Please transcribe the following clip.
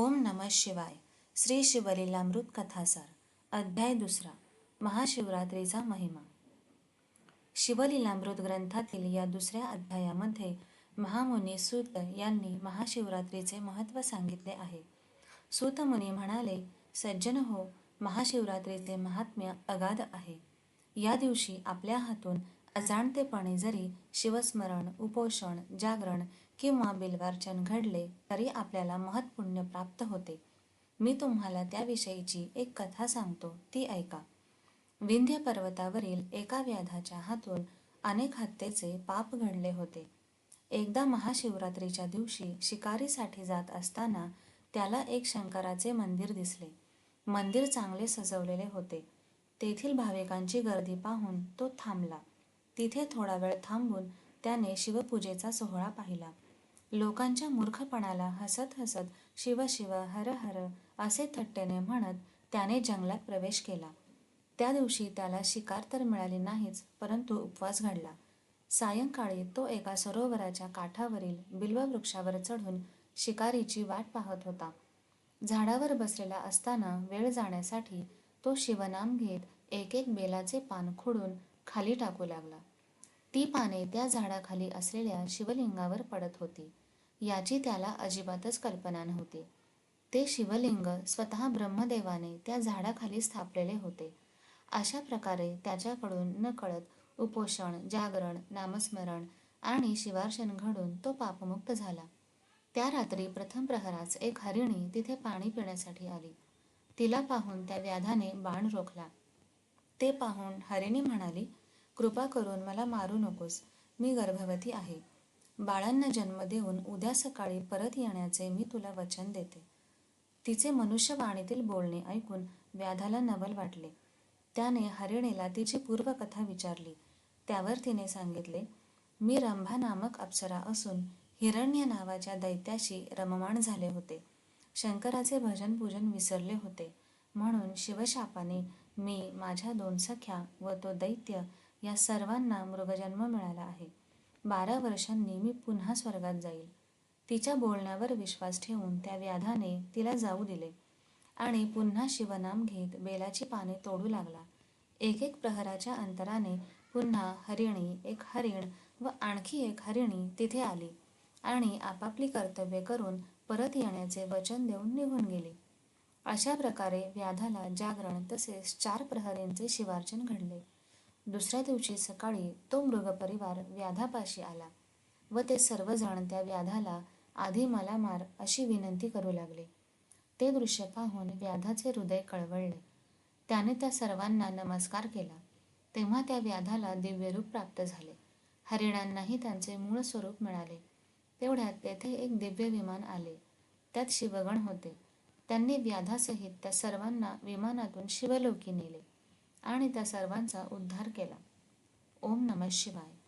ओम नमः शिवाय. श्री शिवलीलामृत कथासार. अध्याय दुसरा. महाशिवरात्रीचा महिमा. शिवलीलामृत ग्रंथातील या दुसऱ्या अध्यायामध्ये महामुनी सूत यांनी महाशिवरात्रीचे महत्त्व सांगितले आहे. सूतमुनी म्हणाले सज्जन हो महाशिवरात्रीचे महात्म्य अगाध आहे. या दिवशी आपल्या हातून अजाणतेपणे जरी शिवस्मरण उपोषण जागरण किंवा बिल्वार्चन घडले तरी आपल्याला महत्पुण्य प्राप्त होते. मी तुम्हाला त्याविषयीची एक कथा सांगतो. ती ऐका. विंध्य पर्वतावरील एका व्याधाच्या हातून अनेक हत्येचे पाप घडले होते. एकदा महाशिवरात्रीच्या दिवशी शिकारीसाठी जात असताना त्याला एक शंकराचे मंदिर दिसले. मंदिर चांगले सजवलेले होते. तेथील भाविकांची गर्दी पाहून तो थांबला. तिथे थोडा वेळ थांबून त्याने शिवपूजेचा सोहळा पाहिला. लोकांच्या मूर्खपणाला हसत हसत शिव शिव हर हर असे थट्टेने म्हणत त्याने जंगलात प्रवेश केला. त्या दिवशी त्याला शिकार तर मिळाली नाहीच परंतु उपवास घडला. सायंकाळी तो एका सरोवराच्या काठावरील बिल्ववृक्षावर चढून शिकारीची वाट पाहत होता. झाडावर बसलेला असताना वेळ जाण्यासाठी तो शिवनाम घेत एक एक बेलाचे पान खोडून खाली टाकू लागला. ती पाने त्या झाडाखाली असलेल्या शिवलिंगावर पडत होती. याची त्याला अजिबातच कल्पना नव्हती. ते शिवलिंग स्वतः ब्रह्मदेवाने त्या झाडाखाली स्थापलेले होते. अशा प्रकारे त्याच्याकडून न कळत उपोषण जागरण नामस्मरण आणि शिवार्शन घडून तो पापमुक्त झाला. त्या रात्री प्रथम प्रहराच एक हरिणी तिथे पाणी पिण्यासाठी आली. तिला पाहून त्या व्याधाने बाण रोखला. ते पाहून हरिणी म्हणाली कृपा करून मला मारू नकोस. मी गर्भवती आहे. बाळांना जन्म देऊन उद्या सकाळी परत येण्याचे मी तुला वचन देते. तिचे मनुष्यवाणीतील बोलणे ऐकून व्याधाला नवल वाटले. त्याने हरिणीला तिची पूर्वकथा विचारली. त्यावर तिने सांगितले मी रंभा नामक अप्सरा असून हिरण्य नावाच्या दैत्याशी रममाण झाले होते. शंकराचे भजन पूजन विसरले होते. म्हणून शिवशापाने मी माझ्या दोन सख्या व तो दैत्य या सर्वांना मृगजन्म मिळाला आहे. बारा वर्षांनी मी पुन्हा स्वर्गात जाईल. तिच्या बोलण्यावर विश्वास ठेवून त्या व्याधाने तिला जाऊ दिले आणि पुन्हा शिवनाम घेत बेलाची पाने तोडू लागला. एक एक प्रहराच्या अंतराने पुन्हा हरिणी एक हरिण व आणखी एक हरिणी तिथे आली आणि आपापली कर्तव्ये करून परत येण्याचे वचन देऊन निघून गेली. अशा प्रकारे व्याधाला जागरण तसेच चार प्रहरींचे शिवार्चन घडले. दुसऱ्या दिवशी सकाळी तो मृगपरिवार व्याधापाशी आला व ते सर्वजण त्या व्याधाला आधी मला मार अशी विनंती करू लागले. ते दृश्य पाहून व्याधाचे हृदय कळवळले. त्याने त्या सर्वांना नमस्कार केला. तेव्हा त्या व्याधाला दिव्यरूप प्राप्त झाले. हरिणांनाही त्यांचे मूळ स्वरूप मिळाले. तेवढ्यात तेथे एक दिव्य विमान आले. त्यात शिवगण होते. त्यांनी व्याधासहित त्या सर्वांना विमानातून शिवलोकी नेले. आणि त्या सर्वांचा उद्धार केला. ओम नमः शिवाय.